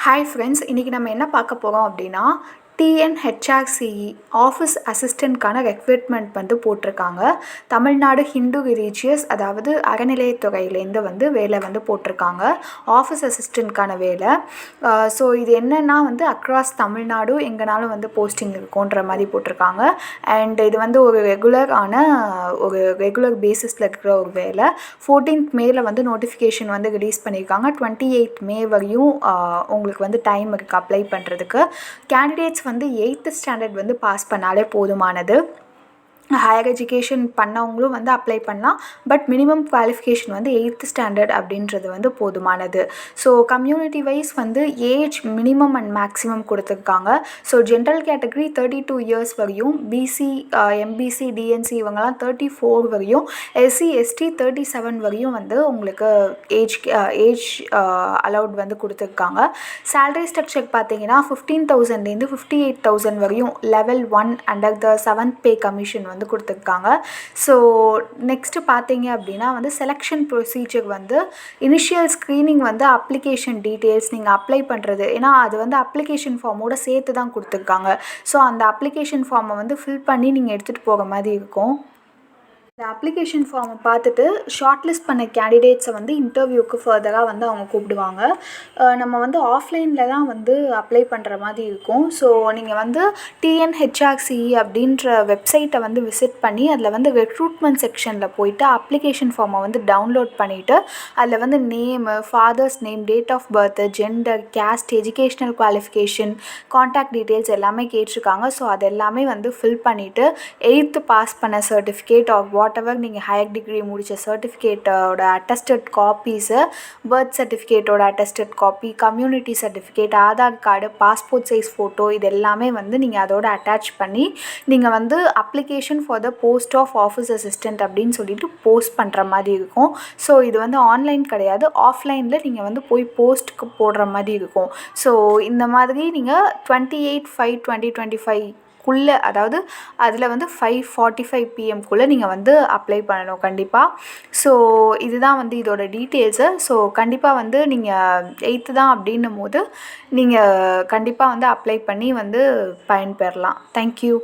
Hi friends இன்றைக்கி நம்ம என்ன பார்க்க போகிறோம் அப்படின்னா டிஎன்ஹெச்ஆர்சிஇ ஆஃபீஸ் அசிஸ்டண்ட்கான ரெக்ரூட்மெண்ட் வந்து போட்டிருக்காங்க. தமிழ்நாடு ஹிந்து ரிலீஜியஸ் அதாவது அறநிலையத்துறையிலேருந்து வந்து வேலை வந்து போட்டிருக்காங்க. ஆஃபீஸ் அசிஸ்டண்ட்கான வேலை. ஸோ இது என்னென்னா வந்து அக்ராஸ் தமிழ்நாடு எங்கேனாலும் வந்து போஸ்டிங் இருக்குன்ற மாதிரி போட்டிருக்காங்க. அண்ட் இது வந்து ஒரு ரெகுலரான ஒரு ரெகுலர் பேசிஸில் இருக்கிற ஒரு வேலை. ஃபோர்டீன்த் மேல வந்து நோட்டிஃபிகேஷன் வந்து ரிலீஸ் பண்ணியிருக்காங்க டுவெண்ட்டி எயிட் மே வரையும் உங்களுக்கு வந்து டைம் இருக்குது அப்ளை பண்ணுறதுக்கு கேண்டிடேட்ஸ் வந்து எயித்து ஸ்டாண்டர்ட் வந்து பாஸ் பண்ணாலே போதுமானது. ஹையர் எஜுகேஷன் பண்ணவங்களும் வந்து அப்ளை பண்ணலாம். பட் மினிமம் குவாலிஃபிகேஷன் வந்து எயித்து ஸ்டாண்டர்ட் அப்படின்றது வந்து போதுமானது. ஸோ கம்யூனிட்டி வைஸ் வந்து ஏஜ் மினிமம் அண்ட் மேக்ஸிமம் கொடுத்துருக்காங்க. So general category thirty two years வரையும் பிசி எம்பிசி டிஎன்சி இவங்கெல்லாம் தேர்ட்டி ஃபோர் வரையும் எஸ்சி எஸ்டி தேர்ட்டி செவன் வரையும் வந்து உங்களுக்கு ஏஜ் ஏஜ் அலௌட் வந்து கொடுத்துருக்காங்க. சேலரி ஸ்ட்ரக்சர் பார்த்தீங்கன்னா ஃபிஃப்டீன் தௌசண்ட்லேருந்து ஃபிஃப்டி எயிட் தௌசண்ட் வரையும் level one under the seventh pay commission வந்து கொடுத்துருக்காங்க. ஸோ நெக்ஸ்ட்டு பார்த்தீங்க அப்படின்னா வந்து செலெக்ஷன் ப்ரொசீஜர் வந்து இனிஷியல் ஸ்க்ரீனிங் வந்து அப்ளிகேஷன் டீட்டெயில்ஸ் நீங்கள் அப்ளை பண்ணுறது ஏன்னா அது வந்து அப்ளிகேஷன் ஃபார்மோட சேர்த்து தான் கொடுத்துருக்காங்க. ஸோ அந்த அப்ளிகேஷன் ஃபார்மை வந்து ஃபில் பண்ணி நீங்கள் எடுத்துகிட்டு போகிற மாதிரி இருக்கும். இந்த அப்ளிகேஷன் ஃபார்மை பார்த்துட்டு ஷார்ட் லிஸ்ட் பண்ண கேண்டிடேட்ஸை வந்து இன்டர்வியூக்கு ஃபர்தராக வந்து அவங்க கூப்பிடுவாங்க. நம்ம வந்து ஆஃப்லைனில் தான் வந்து அப்ளை பண்ணுற மாதிரி இருக்கும். ஸோ நீங்கள் வந்து டிஎன்ஹெச்ஆர்சிஇ அப்படின்ற வெப்சைட்டை வந்து விசிட் பண்ணி அதில் வந்து ரெக்ரூட்மெண்ட் செக்ஷனில் போயிட்டு அப்ளிகேஷன் ஃபார்மை வந்து டவுன்லோட் பண்ணிவிட்டு அதில் வந்து name father's name date of birth gender caste educational qualification contact details எல்லாமே கேட்டிருக்காங்க. ஸோ அது எல்லாமே வந்து ஃபில் பண்ணிவிட்டு எயித்து பாஸ் பண்ண சர்டிஃபிகேட் ஆர் வாட் எவர் நீங்கள் ஹையர் டிகிரி முடித்த சர்டிஃபிகேட்டோட attested copies birth சர்டிஃபிகேட்டோட attested copy community certificate Aadhaar card passport size photo இது எல்லாமே வந்து நீங்கள் அதோட அட்டாச் பண்ணி நீங்கள் வந்து application for the post of office assistant அப்படின்னு சொல்லிட்டு போஸ்ட் பண்ணுற மாதிரி இருக்கும். ஸோ இது வந்து ஆன்லைன் கிடையாது. ஆஃப்லைனில் நீங்கள் வந்து போய் போஸ்ட்டுக்கு போடுற மாதிரி இருக்கும். ஸோ இந்த மாதிரி நீங்கள் twenty eight five twenty twenty five குள்ளே அதாவது அதில் வந்து ஃபைவ் ஃபார்ட்டி ஃபைவ் பிஎம்குள்ளே நீங்கள் வந்து அப்ளை பண்ணணும் கண்டிப்பாக ஸோ இதுதான் வந்து இதோட டீட்டெயில்ஸு ஸோ கண்டிப்பாக வந்து நீங்கள் எயித்து தான் அப்படின்னும் போது நீங்கள் கண்டிப்பாக வந்து அப்ளை பண்ணி வந்து பயன்பெறலாம் தேங்க்யூ